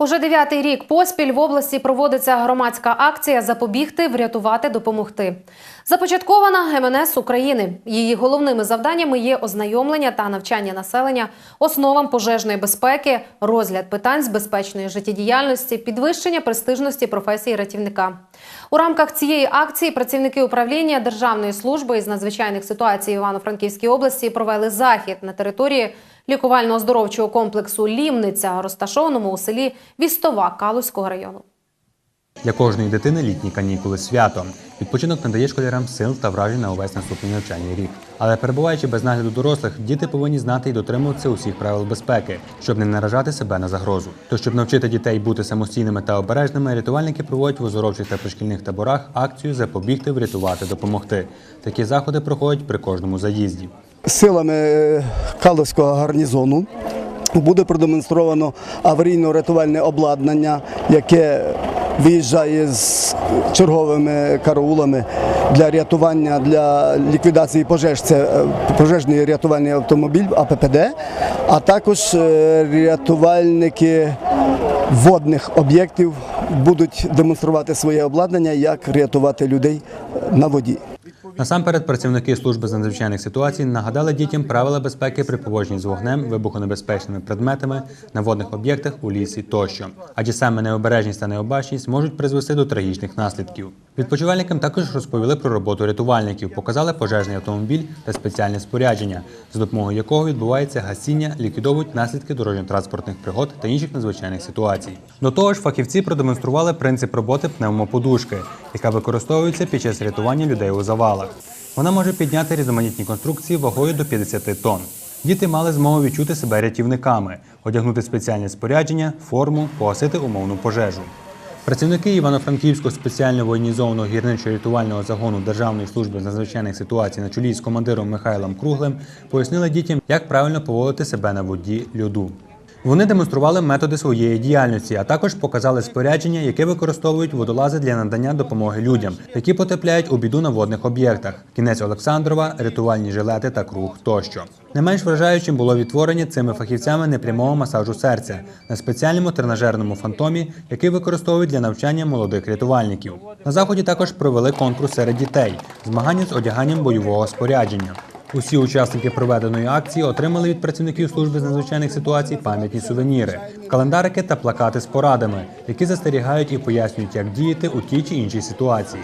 Уже дев'ятий рік поспіль в області проводиться громадська акція Запобігти, врятувати, допомогти. Започаткована МНС України. Її головними завданнями є ознайомлення та навчання населення основам пожежної безпеки, розгляд питань з безпечної життєдіяльності, підвищення престижності професії рятівника. У рамках цієї акції працівники управління Державної служби із надзвичайних ситуацій Івано-Франківській області провели захід на території лікувально-оздоровчого комплексу Лімниця, розташованому у селі Вістова Калузького району. Для кожної дитини літні канікули свято. Відпочинок надає школярам сил та вражень на увесь наступний навчальний рік. Але перебуваючи без нагляду дорослих, діти повинні знати і дотримуватися усіх правил безпеки, щоб не наражати себе на загрозу. То щоб навчити дітей бути самостійними та обережними, рятувальники проводять в оздоровчих та пришкільних таборах акцію запобігти, врятувати, допомогти. Такі заходи проходять при кожному заїзді. силами е, Каловського гарнізону буде продемонстровано аварійно-рятувальне обладнання, яке виїжджає з черговими караулами для рятування, для ліквідації пожеж. Це е, пожежний рятувальний автомобіль АППД, а також е, рятувальники водних об'єктів будуть демонструвати своє обладнання, як рятувати людей на воді. Насамперед, працівники служби з надзвичайних ситуацій нагадали дітям правила безпеки при поводженні з вогнем, вибухонебезпечними предметами на водних об'єктах у лісі тощо. Адже саме необережність та необачність можуть призвести до трагічних наслідків. Відпочивальникам також розповіли про роботу рятувальників, показали пожежний автомобіль та спеціальне спорядження, за допомогою якого відбувається гасіння, ліквідовують наслідки дорожньо-транспортних пригод та інших надзвичайних ситуацій. До того ж, фахівці продемонстрували принцип роботи пневмоподушки, яка використовується під час рятування людей у завалах. Вона може підняти різноманітні конструкції вагою до 50 тонн. Діти мали змогу відчути себе рятівниками, одягнути спеціальне спорядження, форму, погасити умовну пожежу. Працівники Івано-Франківського спеціально воєнізованого гірничо-рятувального загону Державної служби з надзвичайних ситуацій на чолі з командиром Михайлом Круглим пояснили дітям, як правильно поводити себе на воді льоду. Вони демонстрували методи своєї діяльності, а також показали спорядження, яке використовують водолази для надання допомоги людям, які потрапляють у біду на водних об'єктах. Кінець Олександрова, рятувальні жилети та круг тощо. Не менш вражаючим було відтворення цими фахівцями непрямого масажу серця на спеціальному тренажерному фантомі, який використовують для навчання молодих рятувальників. На заході також провели конкурс серед дітей, змагання з одяганням бойового спорядження. Усі учасники проведеної акції отримали від працівників служби з надзвичайних ситуацій пам'ятні сувеніри, календарики та плакати з порадами, які застерігають і пояснюють, як діяти у тій чи іншій ситуації.